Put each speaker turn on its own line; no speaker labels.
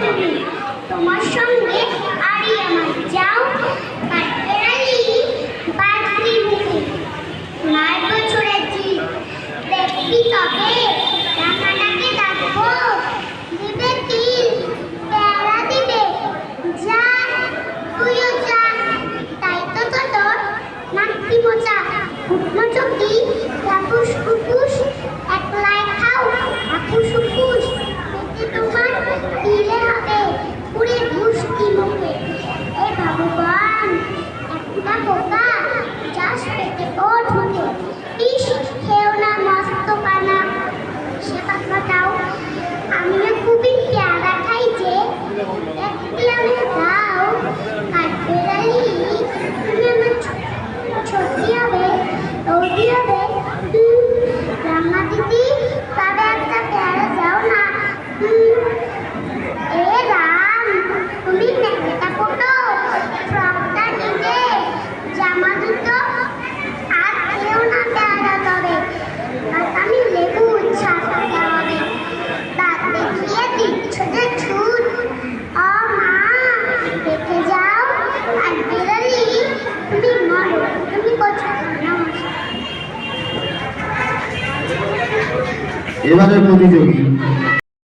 তুমি। তোমার সঙ্গে আরি আমার যাও কাঠবেড়ালি বাদরি মুখে নয় বছরের জিদ দেখবি তবে রাখাটাকে ডাকবো। দিবে তিল, পেয়ারা দিবে। যা, তুইও যা। তাই তো তো তোর নাকি মোচা। কুটনো চকি রাকুশ কুকুশ খোকা যাস পেটে ও ঢুকে ইস, খেও না, মস্ত পানা। সে পাখা দাও। আমিও খুবই পেয়ারা খাই যে। একটি আমি দাও। কাঠবেড়ালি, তুমি আমার ছবি হবে রৌদি হবে
এবারের প্রতিযোগী।